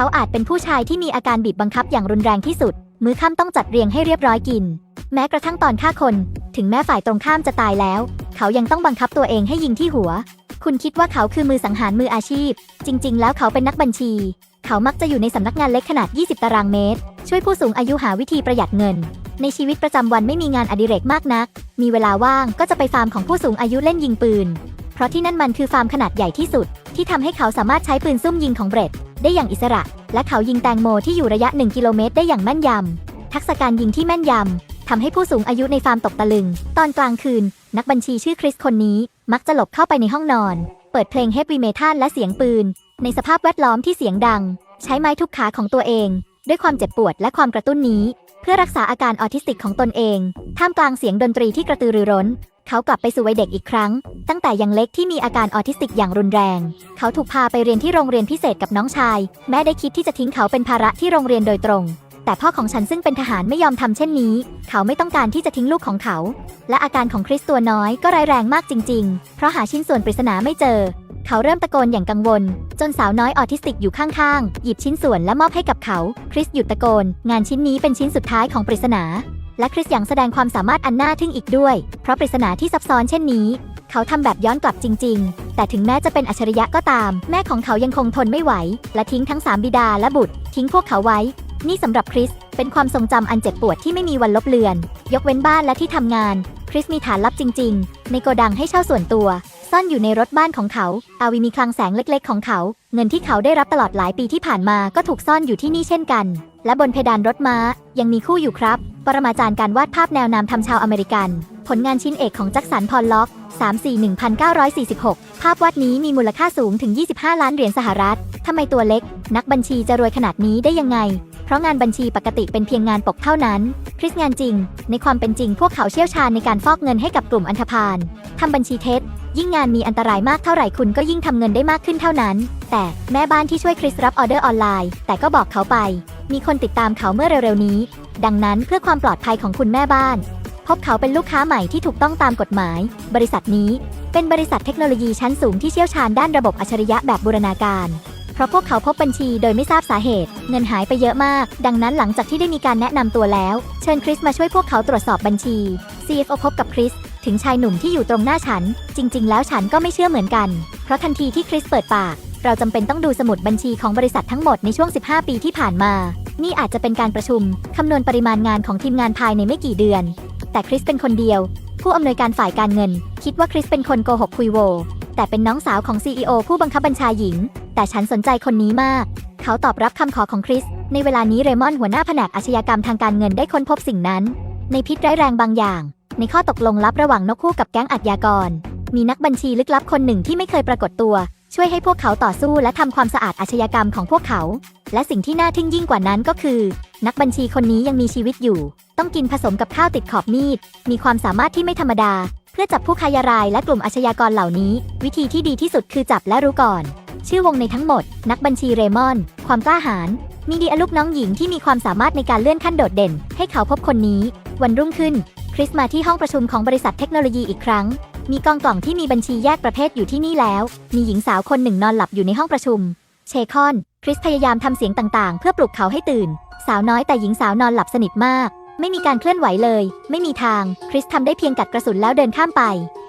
เขาอาจเป็นผู้ชายที่มีอาการบีบบังคับอย่างรุนแรงที่สุด มื้อค่ำต้องจัดเรียงให้เรียบร้อยกิน แม้กระทั่งตอนฆ่าคน ถึงแม้ฝ่ายตรงข้ามจะตายแล้ว เขายังต้องบังคับตัวเองให้ยิงที่หัว คุณคิดว่าเขาคือมือสังหารมืออาชีพ จริง ๆ แล้วเขาเป็นนักบัญชี เขามักจะอยู่ในสำนักงานเล็กขนาด 20 ตารางเมตร ช่วยผู้สูงอายุหาวิธีประหยัดเงิน ในชีวิตประจำวันไม่มีงานอดิเรกมากนัก มีเวลาว่างก็จะไปฟาร์มของผู้สูงอายุเล่นยิงปืน เพราะที่นั่นมันคือฟาร์มขนาดใหญ่ที่สุด ที่ทำให้เขาสามารถใช้ปืนซุ่มยิงของเบรดได้อย่างอิสระ และเขายิงแตงโมที่อยู่ระยะ 1 กิโลเมตรได้อย่างแม่นยำทักษะการยิงที่แม่นยำทำให้ผู้สูงอายุในฟาร์มตกตะลึง ตอนกลางคืน นักบัญชีชื่อคริสคนนี้ มักจะหลบเข้าไปในห้องนอน เปิดเพลงเฮฟวีเมทัลและเสียงปืน ในสภาพแวดล้อมที่เสียงดัง ใช้ไม้ทุบขาของตัวเอง ด้วยความเจ็บปวดและความกระตุ้นนี้ เพื่อรักษาอาการออทิสติกของตนเอง ท่ามกลางเสียงดนตรีที่กระตือรือร้น เขากลับไปสู่วัยเด็กอีกครั้ง ตั้งแต่ยังเล็กที่มีอาการออทิสติกอย่างรุนแรง เขาถูกพาไปเรียนที่โรงเรียนพิเศษกับน้องชาย แม้ได้คิดที่จะทิ้งเขาเป็นภาระที่โรงเรียนโดยตรง แต่พ่อของฉันซึ่งเป็นทหารไม่ยอมทำเช่นนี้ เขาไม่ต้องการที่จะทิ้งลูกของเขา และอาการของคริสตัวน้อยก็ร้ายแรงมากจริง ๆ เพราะหาชิ้นส่วนปริศนาไม่เจอ เขาเริ่มตะโกนอย่างกังวล จนสาวน้อยออทิสติกอยู่ข้างๆหยิบชิ้นส่วนและมอบให้กับเขา คริสหยุดตะโกน งานชิ้นนี้เป็นชิ้นสุดท้ายของปริศนา และคริสยังแสดงความสามารถอันน่าทึ่งอีกด้วย เพราะปริศนาที่ซับซ้อนเช่นนี้ เขาทำแบบย้อนกลับจริง ๆ แต่ถึงแม้จะเป็นอัจฉริยะก็ตาม แม่ของเขายังคงทนไม่ไหว และทิ้งทั้งสามบิดาและบุตร ทิ้งพวกเขาไว้ นี่สำหรับคริสเป็นความทรงจำอันเจ็บปวดที่ไม่มีวันลบเลือน ยกเว้นบ้านและที่ทำงาน คริสมีฐานลับจริง ๆ ในโกดังให้เช่าส่วนตัว ซ่อนอยู่ในรถบ้านของเขา อาวีมีคลังแสงเล็ก ๆ ของเขา เงินที่เขาได้รับตลอดหลายปีที่ผ่านมาก็ถูกซ่อนอยู่ที่นี่เช่นกัน และบนเพดานรถม้ายังมีคู่อยู่ครับ ปรมาจารย์การวาดภาพแนวนามทำชาวอเมริกัน ผลงานชิ้นเอกของแจ็คสันพอลล็อก 341946 ภาพวาดนี้มีมูลค่าสูงถึง 25 ล้านเหรียญสหรัฐ ทำไมตัวเล็ก นักบัญชีจะรวยขนาดนี้ได้ยังไง เพราะงานบัญชีปกติเป็นเพียงงานปกเท่านั้น คริสงานจริง ในความเป็นจริงพวกเขาเชี่ยวชาญในการฟอกเงินให้กับกลุ่มอันธพาลทำบัญชีเท็จยิ่งงานมีอันตรายมากเท่าไหร่คุณก็ยิ่งทำเงินได้มากขึ้นเท่านั้น แต่แม่บ้านที่ช่วยคริสรับออเดอร์ออนไลน์ แต่ก็บอกเขาไป มีคนติดตามเขาเมื่อเร็วๆนี้ ดังนั้นเพื่อความปลอดภัยของคุณแม่บ้าน พบเขาเป็นลูกค้าใหม่ที่ถูกต้องตามกฎหมาย บริษัทนี้ เป็นบริษัทเทคโนโลยีชั้นสูงที่เชี่ยวชาญด้านระบบอัจฉริยะแบบบูรณาการ เพราะพวกเขาพบบัญชีโดยไม่ทราบสาเหตุ เงินหายไปเยอะมาก ดังนั้นหลังจากที่ได้มีการแนะนำตัวแล้ว เชิญคริสมาช่วยพวกเขาตรวจสอบบัญชี CFO พบกับคริสถึงชายหนุ่มที่อยู่ตรงหน้าฉัน จริง ๆ แล้วฉันก็ไม่เชื่อเหมือนกัน เพราะทันทีที่คริสเปิดปาก เราจำเป็นต้องดูสมุดบัญชีของบริษัททั้งหมดในช่วง 15 ปีที่ผ่านมา นี่อาจจะเป็นการประชุมคำนวณปริมาณงานของทีมงานภายในไม่กี่เดือน แต่คริสเป็นคนเดียว ผู้อำนวยการฝ่ายการเงิน คิดว่าคริสเป็นคนโกหกคุยโว แต่เป็นน้องสาวของ CEO ผู้บังคับบัญชาหญิง แต่ฉันสนใจคนนี้มาก เขาตอบรับคำขอของคริส ในเวลานี้เรมอนหัวหน้าแผนกอาชญากรรมทางการเงินได้ค้นพบสิ่งนั้น ในพิษร้ายแรงบางอย่าง ในข้อตกลงลับระหว่างนกคู่กับแก๊งอาชญากร มีนักบัญชีลึกลับคนหนึ่งที่ไม่เคยปรากฏตัว ช่วยให้พวกเขาต่อสู้และทำความสะอาดอาชญากรรมของพวกเขา และสิ่งที่น่าทึ่งยิ่งกว่านั้นก็คือ นักบัญชีคนนี้ยังมีชีวิตอยู่ ต้องกินผสมกับข้าวติดขอบมีด มีความสามารถที่ไม่ธรรมดา เพื่อจับผู้ค้ายารายและกลุ่มอาชญากรเหล่านี้ วิธีที่ดีที่สุดคือจับและรู้ก่อน ชื่อวงในทั้งหมด นักบัญชีเรมอน ความกล้าหาญมีดีอลูกน้องหญิงที่มีความสามารถในการเลื่อนขั้นโดดเด่น ให้เขาพบคนนี้ วันรุ่งขึ้น คริสมาที่ห้องประชุมของบริษัทเทคโนโลยีอีกครั้ง มีกองกล่องที่มีบัญชีแยกประเภทอยู่ที่นี่แล้ว มีหญิงสาวคนหนึ่งนอนหลับอยู่ในห้องประชุม เชคอน คริสพยายามทำเสียงต่างๆ เพื่อปลุกเขาให้ตื่น สาวน้อยแต่หญิงสาวนอนหลับสนิทมาก ไม่มีการเคลื่อนไหวเลย ไม่มีทาง คริสทำได้เพียงกัดกระสุนแล้วเดินข้ามไป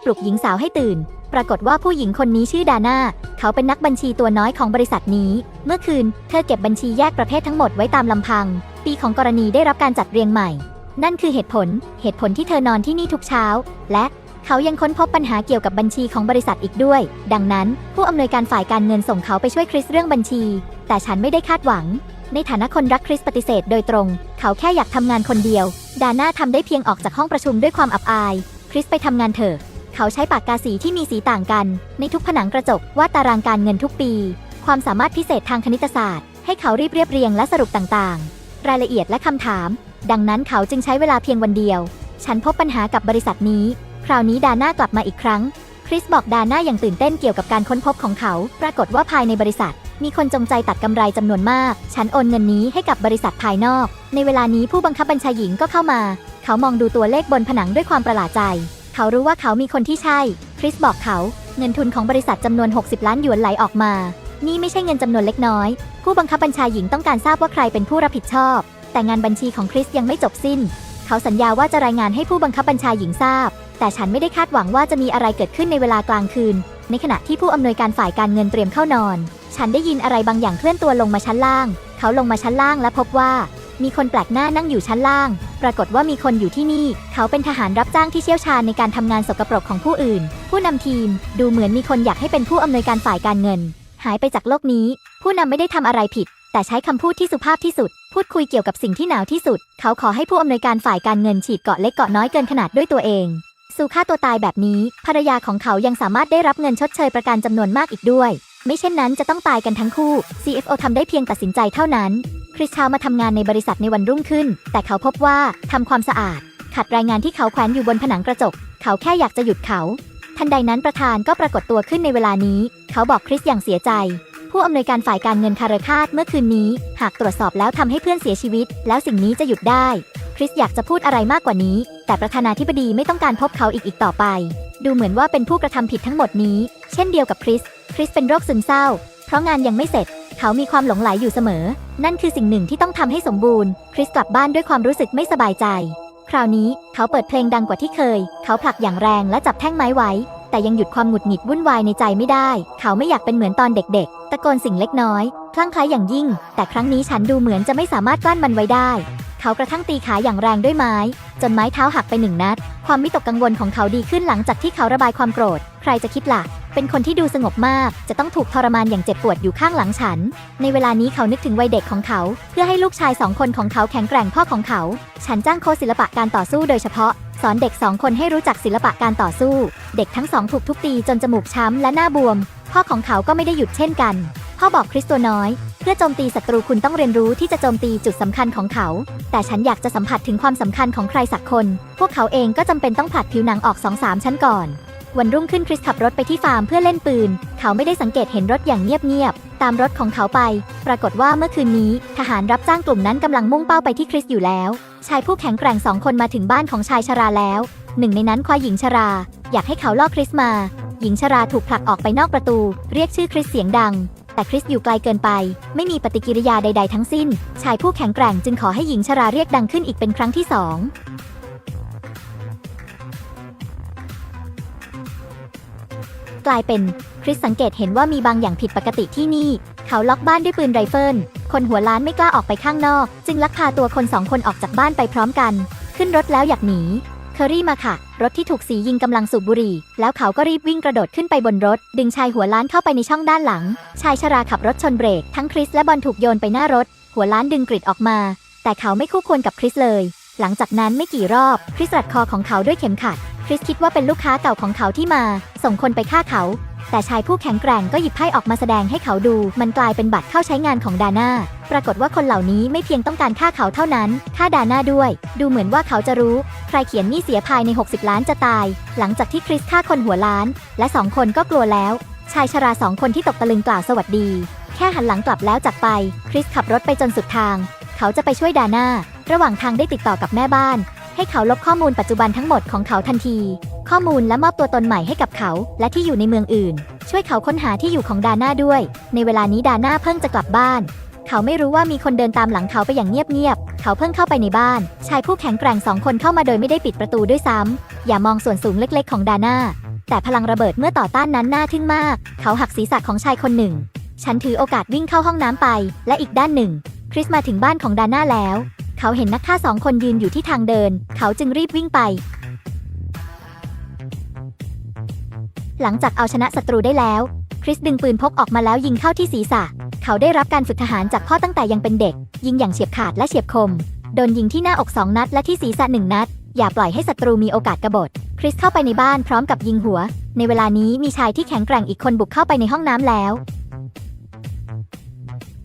ปลุกหญิงสาวให้ตื่น ปรากฏว่าผู้หญิงคนนี้ชื่อดาน่า เขาเป็นนักบัญชีตัวน้อยของบริษัทนี้ เมื่อคืน เธอเก็บบัญชีแยกประเภททั้งหมดไว้ตามลำพัง ปีของกรณีได้รับการจัดเรียงใหม่ นั่นคือเหตุผล เหตุผลที่เธอนอนที่นี่ทุกเช้า และ เขายังค้นพบปัญหาเกี่ยวกับบัญชีของบริษัทอีกด้วย ดังนั้น ผู้อำนวยการฝ่ายการเงินส่งเขาไปช่วยคริสเรื่องบัญชี แต่ฉันไม่ได้คาดหวัง ในฐานะคนรักคริสปฏิเสธโดยตรง เขาแค่อยากทำงานคนเดียว ดาน่าทำได้เพียงออกจากห้องประชุมด้วยความอับอาย คริสไปทำงานเถอะ เขาใช้ปากกาสีที่มีสีต่างกัน ในทุกผนังกระจกวาดตารางการเงินทุกปี ความสามารถพิเศษทางคณิตศาสตร์ ให้เขารีบเรียบเรียงและสรุปต่างๆ รายละเอียดและคำถาม ดังนั้นเขาจึงใช้เวลาเพียงวันเดียว ฉันพบปัญหากับบริษัทนี้ ราวนี้ดาน่ากลับมาอีกครั้ง คริสบอกดาน่าอย่างตื่นเต้นเกี่ยวกับการค้นพบของเขา ปรากฏว่าภายในบริษัท มีคนจงใจตัดกำไรจำนวนมาก ฉันโอนเงินนี้ให้กับบริษัทภายนอก ในเวลานี้ผู้บังคับบัญชาหญิงก็เข้ามา เขามองดูตัวเลขบนผนังด้วยความประหลาดใจ เขารู้ว่าเขามีคนที่ใช่ คริสบอกเขา เงินทุนของบริษัทจำนวน 60 ล้านหยวนไหลออกมา นี่ไม่ใช่เงินจำนวนเล็กน้อย ผู้บังคับบัญชาหญิงต้องการทราบว่าใครเป็นผู้รับผิดชอบ แต่งานบัญชีของคริสยังไม่จบสิ้น เขาสัญญาว่าจะรายงานให้ผู้บังคับบัญชาหญิงทราบ แต่ฉันไม่ได้คาดหวังว่าจะมีอะไรเกิดขึ้นในเวลากลางคืน ในขณะที่ผู้อำนวยการฝ่ายการเงินเตรียมเข้านอน ฉันได้ยินอะไรบางอย่างเคลื่อนตัวลงมาชั้นล่าง เขาลงมาชั้นล่างและพบว่ามีคนแปลกหน้านั่งอยู่ชั้นล่าง ปรากฏว่ามีคนอยู่ที่นี่ เขาเป็นทหารรับจ้างที่เชี่ยวชาญในการทำงานสกปรกของผู้อื่น ผู้นำทีม ดูเหมือนมีคนอยากให้เป็นผู้อำนวยการฝ่ายการเงิน หายไปจากโลกนี้ ผู้นำไม่ได้ทำอะไรผิด แต่ใช้คำพูดที่สุภาพที่สุด พูดคุยเกี่ยวกับสิ่งที่หนาวที่สุด เขาขอให้ผู้อำนวยการฝ่ายการเงินฉีดเกาะเล็กเกาะน้อยเกินขนาดด้วยตัวเอง สู่ฆ่าตัวตายแบบนี้ ภรรยาของเขายังสามารถได้รับเงินชดเชยประกันจำนวนมากอีกด้วย ไม่เช่นนั้นจะต้องตายกันทั้งคู่ CFO ทำได้เพียงตัดสินใจเท่านั้น คริสเช้ามาทำงานในบริษัทในวันรุ่งขึ้น แต่เขาพบว่าทำความสะอาด ขัดรายงานที่เขาแขวนอยู่บนผนังกระจก เขาแค่อยากจะหยุดเขา ทันใดนั้นประธานก็ปรากฏตัวขึ้นในเวลานี้ เขาบอกคริสอย่างเสียใจผู้อำนวยการฝ่ายการเงินคาร์คาดเมื่อคืนนี้ หากตรวจสอบแล้วทำให้เพื่อนเสียชีวิต แล้วสิ่งนี้จะหยุดได้ ริสอยากจะพูดอะไรมากกว่านี้ แต่ประธานาธิบดีไม่ต้องการพบเขาอีกอีกต่อไป ดูเหมือนว่าเป็นผู้กระทำผิดทั้งหมดนี้ เช่นเดียวกับคริส คริสเป็นโรคซึมเศร้า เพราะงานยังไม่เสร็จ เขามีความหลงไหลอยู่เสมอ นั่นคือสิ่งหนึ่งที่ต้องทำให้สมบูรณ์ คริสกลับบ้านด้วยความรู้สึกไม่สบายใจ คราวนี้เขาเปิดเพลงดังกว่าที่เคย เขาผลักอย่างแรงและจับแท่งไม้ไว้ แต่ยังหยุดความหงุดหงิดวุ่นวายในใจไม่ได้ เขาไม่อยากเป็นเหมือนตอนเด็ก ๆ ตะโกนสิ่งเล็กน้อย คลั่งไคล้อย่างยิ่ง แต่ครั้งนี้ฉันดูเหมือนจะไม่สามารถกลั้นมันไว้ได้ เขากระทั่งตีขาอย่างแรงด้วยไม้ จนไม้เท้าหักไปหนึ่งนัด ความวิตกกังวลของเขาดีขึ้นหลังจากที่เขาระบายความโกรธ ใครจะคิดล่ะ เป็นคนที่ดูสงบมาก จะต้องถูกทรมานอย่างเจ็บปวดอยู่ข้างหลังฉัน ในเวลานี้เขานึกถึงวัยเด็กของเขา เพื่อให้ลูกชายสองคนของเขาแข็งแกร่งพ่อของเขา ฉันจ้างโค้ชศิลปะการต่อสู้โดยเฉพาะสอนเด็กสองคนให้รู้จักศิลปะการต่อสู้ เด็กทั้งสองถูกทุบตีจนจมูกช้ำและหน้าบวม พ่อของเขาก็ไม่ได้หยุดเช่นกัน พ่อบอกคริสตัวน้อย เพื่อโจมตีศัตรูคุณต้องเรียนรู้ที่จะโจมตีจุดสำคัญของเขา แต่ฉันอยากจะสัมผัสถึงความสำคัญของใครสักคน พวกเขาเองก็จำเป็นต้องผลัดผิวหนังออกสองสามชั้นก่อน วันรุ่งขึ้นคริสขับรถไปที่ฟาร์มเพื่อเล่นปืน เขาไม่ได้สังเกตเห็นรถอย่างเงียบๆ ตามรถของเขาไป ปรากฏว่าเมื่อคืนนี้ ทหารรับจ้างกลุ่มนั้นกำลังมุ่งเป้าไปที่คริสอยู่แล้ว ชายผู้แข็งแกร่งสองคนมาถึงบ้านของชายชราแล้ว หนึ่งในนั้นควายหญิงชรา อยากให้เขาล่อคริสมา หญิงชราถูกผลักออกไปนอกประตู เรียกชื่อคริสเสียงดัง แต่คริสอยู่ไกลเกินไป ไม่มีปฏิกิริยาใด ๆ ทั้งสิ้น ชายผู้แข็งแกร่งจึงขอให้หญิงชราเรียกดังขึ้นอีกเป็นครั้งที่สองกลายเป็นคริสสังเกตเห็นว่ามีบางอย่างผิดปกติที่นี่ เขาล็อกบ้านด้วยปืนไรเฟิล คนหัวล้านไม่กล้าออกไปข้างนอก จึงลักพาตัวคนสองคนออกจากบ้านไปพร้อมกัน ขึ้นรถแล้วอยากหนี เคอรี่มาค่ะ รถที่ถูกสียิงกำลังสูบบุหรี่ แล้วเขาก็รีบวิ่งกระโดดขึ้นไปบนรถ ดึงชายหัวล้านเข้าไปในช่องด้านหลัง ชายชราขับรถชนเบรก ทั้งคริสและบอลถูกโยนไปหน้ารถ หัวล้านดึงกริดออกมา แต่เขาไม่คู่ควรกับคริสเลย หลังจากนั้นไม่กี่รอบ คริสรัดคอของเขาด้วยเข็มขัด คริสคิดว่าเป็นลูกค้าเก่าของเขาที่มา ส่งคนไปฆ่าเขา แต่ชายผู้แข็งแกร่งก็หยิบไพ่ออกมาแสดงให้เขาดู มันกลายเป็นบัตรเข้าใช้งานของดาน่า ปรากฏว่าคนเหล่านี้ไม่เพียงต้องการฆ่าเขาเท่านั้น ฆ่าดาน่าด้วย ดูเหมือนว่าเขาจะรู้ ใครเขียนนี้เสียภายใน 60 ล้านจะตาย หลังจากที่คริสฆ่าคนหัวล้าน และสองคนก็กลัวแล้ว ชายชราสองคนที่ตกตะลึงกล่าวสวัสดี แค่หันหลังกลับแล้วจากไป คริสขับรถไปจนสุดทาง เขาจะไปช่วยดาน่า ระหว่างทางได้ติดต่อกับแม่บ้าน ให้เขาลบข้อมูลปัจจุบันทั้งหมดของเขาทันที ข้อมูลและมอบตัวตนใหม่ให้กับเขา และที่อยู่ในเมืองอื่น ช่วยเขาค้นหาที่อยู่ของดาน่าด้วย ในเวลานี้ดาน่าเพิ่งจะกลับบ้าน เขาไม่รู้ว่ามีคนเดินตามหลังเขาไปอย่างเงียบๆเขาเพิ่งเข้าไปในบ้าน ชายผู้แข็งแกร่งสองคนเข้ามาโดยไม่ได้ปิดประตูด้วยซ้ำอย่ามองส่วนสูงเล็กๆ ของดาน่าแต่พลังระเบิดเมื่อต่อต้านนั้นน่าทึ่งมาก เขาหักศีรษะของชายคนหนึ่ง ฉันถือโอกาสวิ่งเข้าห้องน้ำไป และอีกด้านหนึ่ง คริสมาถึงบ้านของดาน่าแล้ว เขาเห็นนักฆ่าสองคนยืนอยู่ที่ทางเดิน เขาจึงรีบวิ่งไป หลังจากเอาชนะศัตรูได้แล้ว คริสดึงปืนพกออกมาแล้วยิงเข้าที่ศีรษะ เขาได้รับการฝึกทหารจากพ่อตั้งแต่ยังเป็นเด็ก ยิงอย่างเฉียบขาดและเฉียบคม โดนยิงที่หน้าอกสองนัดและที่ศีรษะหนึ่งนัด อย่าปล่อยให้ศัตรูมีโอกาสกบฏ คริสเข้าไปในบ้านพร้อมกับยิงหัว ในเวลานี้มีชายที่แข็งแกร่งอีกคนบุกเข้าไปในห้องน้ำแล้ว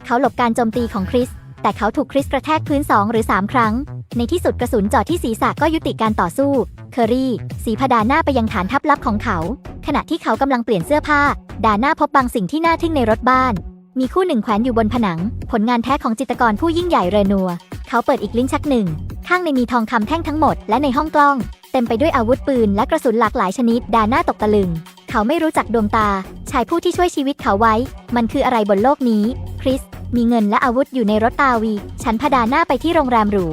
เขาหลบการโจมตีของคริส แต่เขาถูกคริสกระแทกพื้น2หรือ3ครั้ง ในที่สุดกระสุนจาะที่ศีรษะก็ยุติการต่อสู้ เคอรี่ สีพดาหน้าไปยังฐานทัพลับของเขา ขณะที่เขากำลังเปลี่ยนเสื้อผ้า ดาน้าพบบางสิ่งที่น่าทึ่งในรถบ้าน มีคู่หนึ่งแขวนอยู่บนผนัง ผลงานแท้ของจิตรกรผู้ยิ่งใหญ่เรนัว เขาเปิดอีกลิ้นชักหนึ่ง ข้างในมีทองคำแท่งทั้งหมด และในห้องกล้อง เต็มไปด้วยอาวุธปืนและกระสุนหลากหลายชนิด ดาน้าตกตะลึงเขเขาไม่รู้จักดวงตา ชายผู้ที่ช่วยชีวิตเขาไว้ มันคืออะไรบนโลกนี้ คริส มีเงินและอาวุธอยู่ในรถตาวี ฉันพาดาน่าไปที่โรงแรมหรู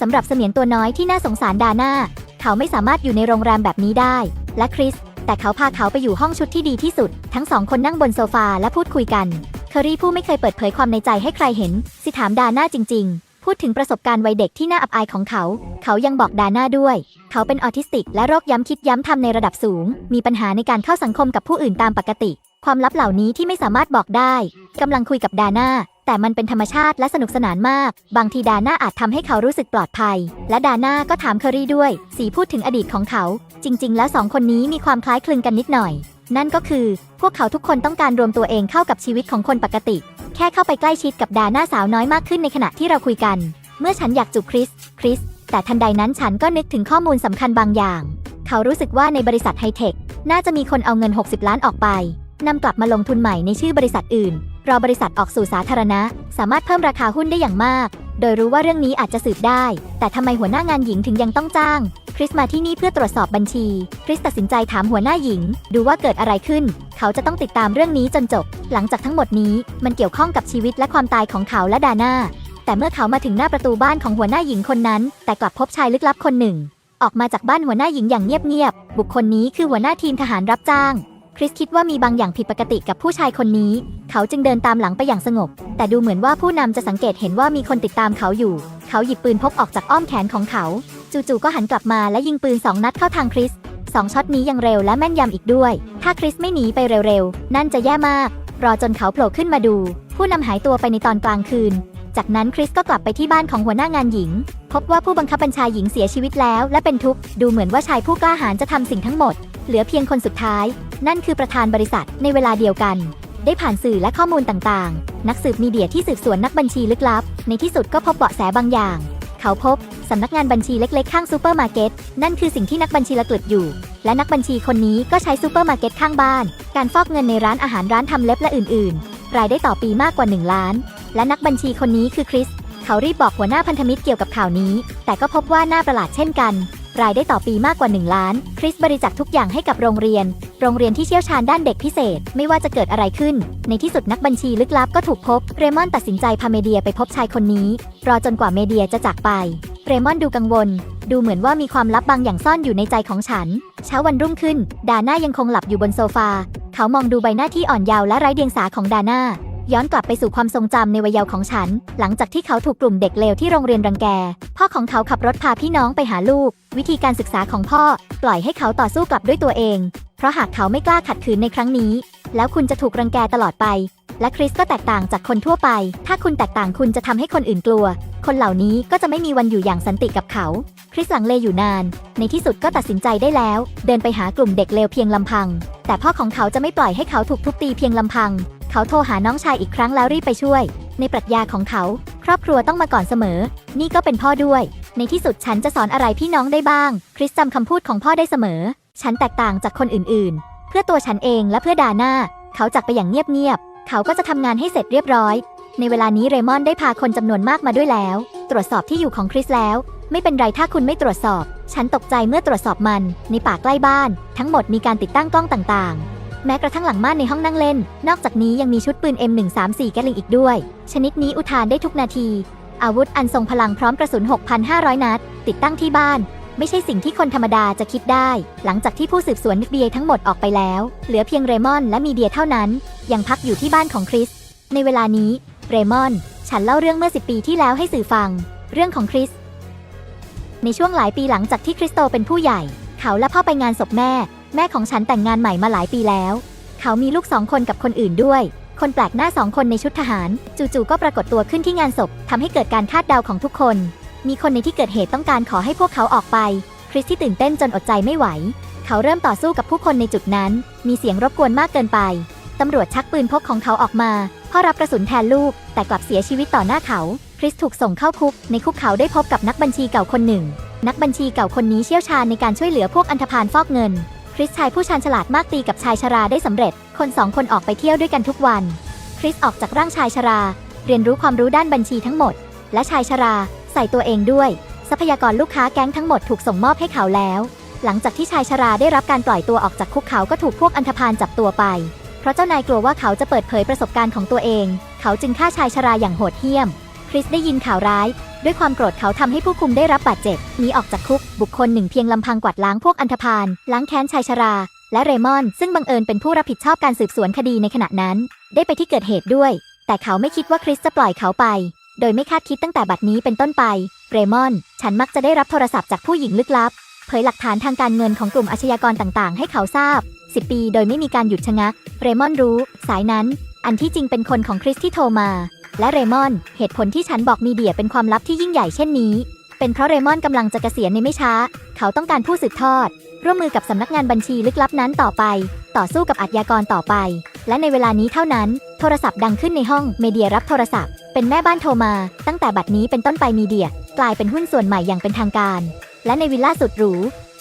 สำหรับเสมียนตัวน้อยที่น่าสงสารดาน่า เขาไม่สามารถอยู่ในโรงแรมแบบนี้ได้ และคริส แต่เขาพาเขาไปอยู่ห้องชุดที่ดีที่สุด ทั้งสองคนนั่งบนโซฟาและพูดคุยกัน เคอรี่ผู้ไม่เคยเปิดเผยความในใจให้ใครเห็น สิถามดาน่าจริง ๆพูดถึงประสบการณ์วัยเด็กที่น่าอับอายของเขา เขายังบอกดาน่าด้วย เขาเป็นออทิสติกและโรคย้ำคิดย้ำทำในระดับสูง มีปัญหาในการเข้าสังคมกับผู้อื่นตามปกติ ความลับเหล่านี้ที่ไม่สามารถบอกได้ กำลังคุยกับดาน่า แต่มันเป็นธรรมชาติและสนุกสนานมาก บางทีดาน่าอาจทำให้เขารู้สึกปลอดภัย และดาน่าก็ถามเคอรี่ด้วย สีพูดถึงอดีตของเขา จริง ๆ แล้วสองคนนี้มีความคล้ายคลึงกันนิดหน่อย นั่นก็คือ พวกเขาทุกคนต้องการรวมตัวเองเข้ากับชีวิตของคนปกติ แค่เข้าไปใกล้ชิดกับดาน่าสาวน้อยมากขึ้นในขณะที่เราคุยกัน เมื่อฉันอยากจูบคริส คริส แต่ทันใดนั้นฉันก็นึกถึงข้อมูลสำคัญบางอย่าง เขารู้สึกว่าในบริษัทไฮเทคน่าจะมีคนเอาเงิน 60 ล้านออกไปนำกลับมาลงทุนใหม่ในชื่อบริษัทอื่น รอบริษัทออกสู่สาธารณะ สามารถเพิ่มราคาหุ้นได้อย่างมาก โดยรู้ว่าเรื่องนี้อาจจะสืบได้ แต่ทำไมหัวหน้างานหญิงถึงยังต้องจ้าง คริสมาที่นี่เพื่อตรวจสอบบัญชี คริสตัดสินใจถามหัวหน้าหญิง ดูว่าเกิดอะไรขึ้น เขาจะต้องติดตามเรื่องนี้จนจบ หลังจากทั้งหมดนี้มันเกี่ยวข้องกับชีวิตและความตายของเขาและดาน่าแต่เมื่อเขามาถึงหน้าประตูบ้านของหัวหน้าหญิงคนนั้น แต่กลับพบชายลึกลับคนหนึ่ง ออกมาจากบ้านหัวหน้าหญิงอย่างเงียบๆบุคคลนี้คือหัวหน้าทีมทหารรับจ้าง คริสคิดว่ามีบางอย่างผิดปกติกับผู้ชายคนนี้ เขาจึงเดินตามหลังไปอย่างสงบ แต่ดูเหมือนว่าผู้นำจะสังเกตเห็นว่ามีคนติดตามเขาอยู่ เขาหยิบปืนพกออกจากอ้อมแขนของเขา จู่ๆก็หันกลับมาและยิงปืนสองนัดเข้าทางคริสสองช็อตนี้ยังเร็วและแม่นยำอีกด้วย ถ้าคริสไม่หนีไปเร็วๆ นั่นจะแย่มาก รอจนเขาโผล่ขึ้นมาดู ผู้นำหายตัวไปในตอนกลางคืน จากนั้นคริสก็กลับไปที่บ้านของหัวหน้างานหญิง พบว่าผู้บังคับบัญชาหญิงเสียชีวิตแล้วและเป็นทุกข์ ดูเหมือนว่าชายผู้กล้าหาญจะทำสิ่งทั้งหมด เหลือเพียงคนสุดท้าย นั่นคือประธานบริษัทในเวลาเดียวกัน ได้ผ่านสื่อและข้อมูลต่างๆ นักสืบมีเดียที่สืบสวนนักบัญชีลึกลับ ในที่สุดก็พบเบาะแสบางอย่าง เขาพบสำนักงานบัญชีเล็กๆ ข้างซูเปอร์มาร์เก็ตนั่นคือสิ่งที่นักบัญชีละกลึดอยู่ และนักบัญชีคนนี้ก็ใช้ซูเปอร์มาร์เก็ตข้างบ้าน การฟอกเงินในร้านอาหารร้านทำเล็บและอื่นๆ รายได้ต่อปีมากกว่า 1 ล้าน และนักบัญชีคนนี้คือคริสเขารีบบอกหัวหน้าพันธมิตรเกี่ยวกับข่าวนี้ แต่ก็พบว่าน่าประหลาดเช่นกัน รายได้ต่อปีมากกว่า 1 ล้าน คริสบริจาคทุกอย่างให้กับโรงเรียน โรงเรียนที่เชี่ยวชาญด้านเด็กพิเศษ ไม่ว่าจะเกิดอะไรขึ้น ในที่สุดนักบัญชีลึกลับก็ถูกพบ เรมอนตัดสินใจพาเมเดียไปพบชายคนนี้ รอจนกว่าเมเดียจะจากไป เรมอนดูกังวล ดูเหมือนว่ามีความลับบางอย่างซ่อนอยู่ในใจของฉัน เช้าวันรุ่งขึ้น ดาน่ายังคงหลับอยู่บนโซฟา เขามองดูใบหน้าที่อ่อนเยาว์และไร้เดียงสาของดาน่า ย้อนกลับไปสู่ความทรงจำในวัยเยาว์ของฉัน หลังจากที่เขาถูกกลุ่มเด็กเลวที่โรงเรียนรังแก พ่อของเขาขับรถพาพี่น้องไปหาลูก วิธีการศึกษาของพ่อ ปล่อยให้เขาต่อสู้กลับด้วยตัวเอง เพราะหากเขาไม่กล้าขัดขืนในครั้งนี้ แล้วคุณจะถูกรังแกตลอดไป และคริสก็แตกต่างจากคนทั่วไป ถ้าคุณแตกต่างคุณจะทำให้คนอื่นกลัว คนเหล่านี้ก็จะไม่มีวันอยู่อย่างสันติกับเขาคริสหลังเลอยู่นาน ในที่สุดก็ตัดสินใจได้แล้ว เดินไปหากลุ่มเด็กเลวเพียงลำพัง แต่พ่อของเขาจะไม่ปล่อยให้เขาถูกทุบตีเพียงลำพัง เขาโทรหาน้องชายอีกครั้งแล้วรีบไปช่วย ในปรัชญาของเขา ครอบครัวต้องมาก่อนเสมอ นี่ก็เป็นพ่อด้วย ในที่สุดฉันจะสอนอะไรพี่น้องได้บ้าง คริสจำคำพูดของพ่อได้เสมอ ฉันแตกต่างจากคนอื่นๆ เพื่อตัวฉันเองและเพื่อดาน่าเขาจากไปอย่างเงียบๆเขาก็จะทำงานให้เสร็จเรียบร้อย ในเวลานี้เรมอนได้พาคนจำนวนมากมาด้วยแล้ว ตรวจสอบที่อยู่ของคริสแล้ว ไม่เป็นไรถ้าคุณไม่ตรวจสอบ ฉันตกใจเมื่อตรวจสอบมัน ในป่าใกล้บ้าน ทั้งหมดมีการติดตั้งกล้องต่างๆ แม้กระทั่งหลังม่านในห้องนั่งเล่น นอกจากนี้ยังมีชุดปืน M134 แกลิงอีกด้วย ชนิดนี้อุทานได้ทุกนาที อาวุธอันทรงพลังพร้อมกระสุน 6,500 นัด ติดตั้งที่บ้าน ไม่ใช่สิ่งที่คนธรรมดาจะคิดได้ หลังจากที่ผู้สืบสวน FBI ทั้งหมดออกไปแล้ว เหลือเพียงเรมอนและมีเดียเท่านั้น ยังพักอยู่ที่บ้านของคริส ในเวลานี้ เรมอน ฉันเล่าเรื่องเมื่อ 10 ปีที่แล้วให้สื่อฟัง เรื่องของคริส ในช่วงหลายปีหลังจากที่คริสโตเป็นผู้ใหญ่ เขาและพ่อไปงานศพแม่ แม่ของฉันแต่งงานใหม่มาหลายปีแล้ว เขามีลูกสองคนกับคนอื่นด้วย คนแปลกหน้าสองคนในชุดทหาร จู่ๆก็ปรากฏตัวขึ้นที่งานศพทำให้เกิดการคาดเดาของทุกคน มีคนในที่เกิดเหตุต้องการขอให้พวกเขาออกไป คริสที่ตื่นเต้นจนอดใจไม่ไหว เขาเริ่มต่อสู้กับผู้คนในจุดนั้น มีเสียงรบกวนมากเกินไปตำรวจชักปืนพกของเขาออกมาพ่อรับกระสุนแทนลูก แต่กลับเสียชีวิตต่อหน้าเขา คริสถูกส่งเข้าคุก ในคุกเขาได้พบกับนักบัญชีเก่าคนหนึ่ง นักบัญชีเก่าคนนี้เชี่ยวชาญในการช่วยเหลือพวกอันธพาลฟอกเงิน คริสชายผู้ชาญฉลาดมากตีกับชายชราได้สำเร็จ คนสองคนออกไปเที่ยวด้วยกันทุกวัน คริสออกจากร่างชายชรา เรียนรู้ความรู้ด้านบัญชีทั้งหมด และชายชราใส่ตัวเองด้วย ทรัพยากรลูกค้าแก๊งทั้งหมดถูกส่งมอบให้เขาแล้ว หลังจากที่ชายชราได้รับการปล่อยตัวออกจากคุกเขาก็ถูกพวกอันธพาลจับตัวไป เพราะเจ้านายกลัวว่าเขาจะเปิดเผยประสบการณ์ของตัวเอง เขาจึงฆ่าชายชราอย่างโหดเหี้ยม ริสได้ยินข่าวร้าย ด้วยความโกรธเขาทำให้ผู้คุมได้รับบาดเจ็บหนีออกจากคุก บุคคลหนึ่งเพียงลำพังกวาดล้างพวกอันธพาลล้างแค้นชายชรา และเรมอน ซึ่งบังเอิญเป็นผู้รับผิดชอบการสืบสวนคดีในขณะนั้น ได้ไปที่เกิดเหตุด้วย แต่เขาไม่คิดว่าคริสจะปล่อยเขาไป โดยไม่คาดคิดตั้งแต่บัดนี้เป็นต้นไป เรมอน ฉันมักจะได้รับโทรศัพท์จากผู้หญิงลึกลับ เผยหลักฐานทางการเงินของกลุ่มอาชญากรต่างๆ ให้เขาทราบ 10 ปี โดยไม่มีการหยุดชะงัก เรมอนรู้ สายนั้น อันที่จริงเป็นคนของคริสที่โทรมา และเรมอน เหตุผลที่ฉันบอกมีเดียเป็นความลับที่ยิ่งใหญ่เช่นนี้ เป็นเพราะเรมอนกำลังจะเกษียณในไม่ช้า เขาต้องการผู้สืบทอด ร่วมมือกับสำนักงานบัญชีลึกลับนั้นต่อไป ต่อสู้กับอาชญากรต่อไป และในเวลานี้เท่านั้น โทรศัพท์ดังขึ้นในห้องเมเดียรับโทรศัพท์ เป็นแม่บ้านโทรมา ตั้งแต่บัดนี้เป็นต้นไปมีเดีย กลายเป็นหุ้นส่วนใหม่อย่างเป็นทางการ และในวิลล่าสุดหรู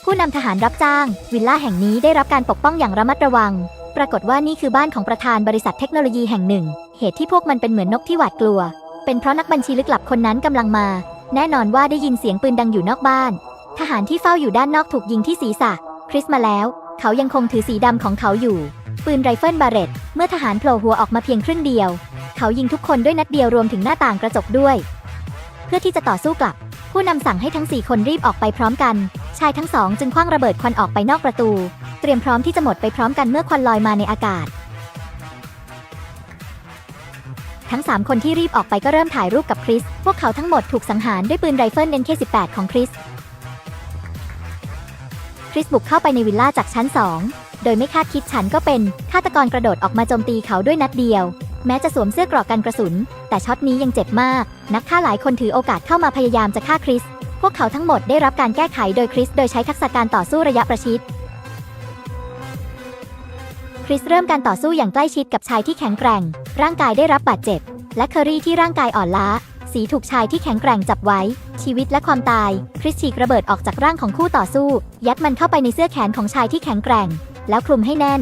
ผู้นำทหารรับจ้าง วิลล่าแห่งนี้ได้รับการปกป้องอย่างระมัดระวัง ปรากฏว่านี่คือบ้านของประธานบริษัทเทคโนโลยีแห่งหนึ่ง เหตุที่พวกมันเป็นเหมือนนกที่หวาดกลัว เป็นเพราะนักบัญชีลึกลับคนนั้นกำลังมา แน่นอนว่าได้ยินเสียงปืนดังอยู่นอกบ้าน ทหารที่เฝ้าอยู่ด้านนอกถูกยิงที่ศีรษะ คริสมาแล้ว เขายังคงถือสีดำของเขาอยู่ ปืนไรเฟิลบาเรตเมื่อทหารโผล่หัวออกมาเพียงครึ่งเดียว เขายิงทุกคนด้วยนัดเดียวรวมถึงหน้าต่างกระจกด้วย เพื่อที่จะต่อสู้กลับ ผู้นำสั่งให้ทั้ง 4 คนรีบออกไปพร้อมกัน ชายทั้งสองจึงคว้างระเบิดควันออกไปนอกประตู เตรียมพร้อมที่จะหมดไปพร้อมกันเมื่อควันลอยมาในอากาศ ทั้ง 3 คนที่รีบออกไปก็เริ่มถ่ายรูปกับคริส พวกเขาทั้งหมดถูกสังหารด้วยปืนไรเฟิล NK18 ของคริส คริสบุกเข้าไปในวิลล่าจากชั้น 2 โดยไม่คาดคิดฉันก็เป็นฆาตกรกระโดดออกมาโจมตีเขาด้วยนัดเดียว แม้จะสวมเสื้อกราะกันกระสุน แต่ช็อตนี้ยังเจ็บมาก นักฆ่าหลายคนถือโอกาสเข้ามาพยายามจะฆ่าคริส พวกเขาทั้งหมดได้รับการแก้ไขโดยคริส โดยใช้ทักษะการต่อสู้ระยะประชิด คริสเริ่มการต่อสู้อย่างใกล้ชิดกับชายที่แข็งแกร่ง ร่างกายได้รับบาดเจ็บ และเคอรี่ที่ร่างกายอ่อนล้า สีถูกชายที่แข็งแกร่งจับไว้ ชีวิตและความตาย คริสฉีกระเบิดออกจากร่างของคู่ต่อสู้ ยัดมันเข้าไปในเสื้อแขนของชายที่แข็งแกร่ง แล้วคลุมให้แน่น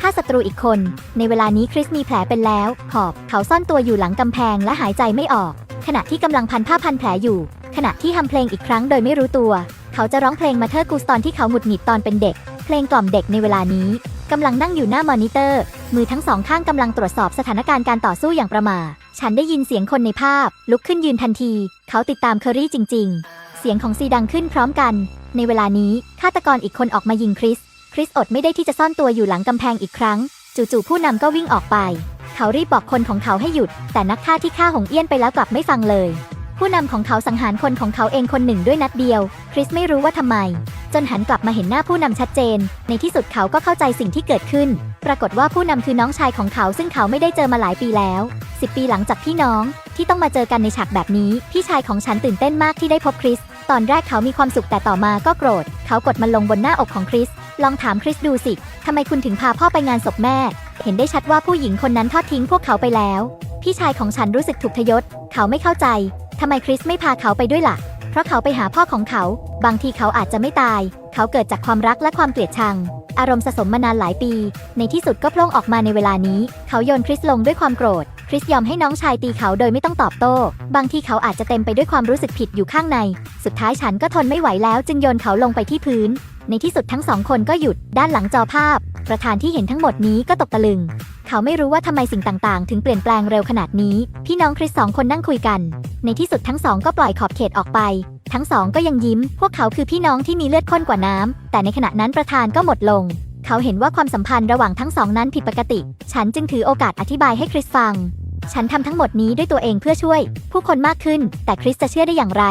ฆ่าศัตรูอีกคน ในเวลานี้คริสมีแผลเป็นแล้ว ขอบเขาซ่อนตัวอยู่หลังกำแพงและหายใจไม่ออก ขณะที่กำลังพันผ้าพันแผลอยู่ ขณะที่ทำเพลงอีกครั้งโดยไม่รู้ตัว เขาจะร้องเพลงมาเธอร์กูสตอนที่เขาหงุดหงิดตอนเป็นเด็ก เพลงกล่อมเด็กในเวลานี้กำลังนั่งอยู่หน้ามอนิเตอร์ มือทั้งสองข้างกำลังตรวจสอบสถานการณ์การต่อสู้อย่างประมาทฉันได้ยินเสียงคนในภาพ ลุกขึ้นยืนทันที เขาติดตามเคอรี่จริง ๆ เสียงของซีดังขึ้นพร้อมกัน ในเวลานี้ฆาตกรอีกคนออกมายิงคริส คริสอดไม่ได้ที่จะซ่อนตัวอยู่หลังกำแพงอีกครั้ง จู่ๆผู้นำก็วิ่งออกไป เขารีบบอกคนของเขาให้หยุด แต่นักฆ่าที่ฆ่าหงเอี้ยนไปแล้วกลับไม่ฟังเลย ผู้นำของเขาสังหารคนของเขาเองคนหนึ่งด้วยนัดเดียว คริสไม่รู้ว่าทำไม จนหันกลับมาเห็นหน้าผู้นำชัดเจน ในที่สุดเขาก็เข้าใจสิ่งที่เกิดขึ้น ปรากฏว่าผู้นำคือน้องชายของเขาซึ่งเขาไม่ได้เจอมาหลายปีแล้ว10ปีหลังจากพี่น้องที่ต้องมาเจอกันในฉากแบบนี้ พี่ชายของฉันตื่นเต้นมากที่ได้พบคริสตอนแรกเขามีความสุขแต่ต่อมาก็โกรธ เขากดมันลงบนหน้าอกของคริส ลองถามคริสดูสิ ทำไมคุณถึงพาพ่อไปงานศพแม่ เห็นได้ชัดว่าผู้หญิงคนนั้นทอดทิ้งพวกเขาไปแล้ว พี่ชายของฉันรู้สึกถูกทยศ เขาไม่เข้าใจ ทำไมคริสไม่พาเขาไปด้วยล่ะ เพราะเขาไปหาพ่อของเขา บางทีเขาอาจจะไม่ตาย เขาเกิดจากความรักและความเกลียดชัง อารมณ์สะสมมานานหลายปี ในที่สุดก็โพล่งออกมาในเวลานี้ เขาโยนคริสลงด้วยความโกรธ คริสยอมให้น้องชายตีเขาโดยไม่ต้องตอบโต้ บางทีเขาอาจจะเต็มไปด้วยความรู้สึกผิดอยู่ข้างใน สุดท้ายฉันก็ทนไม่ไหวแล้วจึงโยนเขาลงไปที่พื้น ในที่สุดทั้งสองคนก็หยุด ด้านหลังจอภาพ ประธานที่เห็นทั้งหมดนี้ก็ตกตะลึง เขาไม่รู้ว่าทำไมสิ่งต่างๆ ถึงเปลี่ยนแปลงเร็วขนาดนี้ พี่น้องคริสสองคนนั่งคุยกัน ในที่สุดทั้งสองก็ปล่อยขอบเขตออกไป ทั้งสองก็ยังยิ้ม พวกเขาคือพี่น้องที่มีเลือดข้นกว่าน้ำแต่ในขณะนั้นประธานก็หมดลง เขาเห็นว่าความสัมพันธ์ระหว่างทั้งสองนั้นผิดปกติ ฉันจึงถือโอกาสอธิบายให้คริสฟัง ฉันทำทั้งหมดนี้ด้วยตัวเองเพื่อช่วย ผู้คนมากขึ้น แต่คริสจะเชื่อได้อย่างไร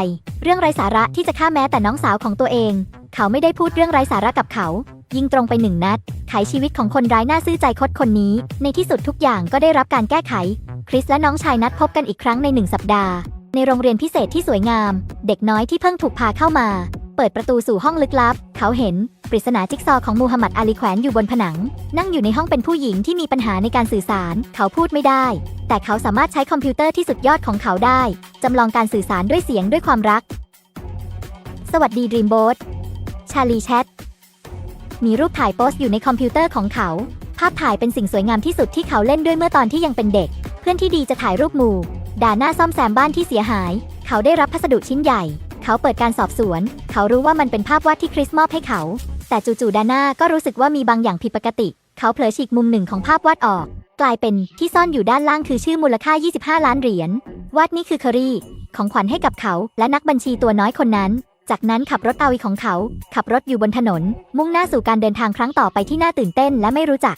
เรื่องไร้สาระที่จะฆ่าแม้แต่น้องสาวของตัวเอง เขาไม่ได้พูดเรื่องไร้สาระกับเขา ยิงตรงไปหนึ่งนัด ไขชีวิตของคนร้ายหน้าซื่อใจคดคนนี้ ในที่สุดทุกอย่างก็ได้รับการแก้ไข คริสและน้องชายนัดพบกันอีกครั้งในหนึ่งสัปดาห์ ในโรงเรียนพิเศษที่สวยงาม เด็กน้อยที่เพิ่งถูกพาเข้ามา เปิดประตูสู่ห้องลึกลับ เขาเห็นปริศนาจิ๊กซอของมูฮัมหมัดอาลีแขวนอยู่บนผนัง นั่งอยู่ในห้องเป็นผู้หญิงที่มีปัญหาในการสื่อสาร เขาพูดไม่ได้ แต่เขาสามารถใช้คอมพิวเตอร์ที่สุดยอดของเขาได้ จำลองการสื่อสารด้วยเสียงด้วยความรัก สวัสดีดรีมโบสชาลีแชทมีรูปถ่ายโพสต์อยู่ในคอมพิวเตอร์ของเขา ภาพถ่ายเป็นสิ่งสวยงามที่สุดที่เขาเล่นด้วยเมื่อตอนที่ยังเป็นเด็ก เพื่อนที่ดีจะถ่ายรูปหมู่ดาหน้าซ่อมแซมบ้านที่เสียหาย เขาได้รับพัสดุชิ้นใหญ่ เขาเปิดการสอบสวน เขารู้ว่ามันเป็นภาพวาดที่คริสมอบให้เขา แต่จู่ๆดาน่าก็รู้สึกว่ามีบางอย่างผิดปกติ เขาเผลอฉีกมุมหนึ่งของภาพวาดออก กลายเป็นที่ซ่อนอยู่ด้านล่างคือชื่อมูลค่า 25 ล้านเหรียญ วาดนี่คือเคอรี่ ของขวัญให้กับเขา และนักบัญชีตัวน้อยคนนั้น จากนั้นขับรถอาวีของเขา ขับรถอยู่บนถนน มุ่งหน้าสู่การเดินทางครั้งต่อไปที่น่าตื่นเต้นและไม่รู้จัก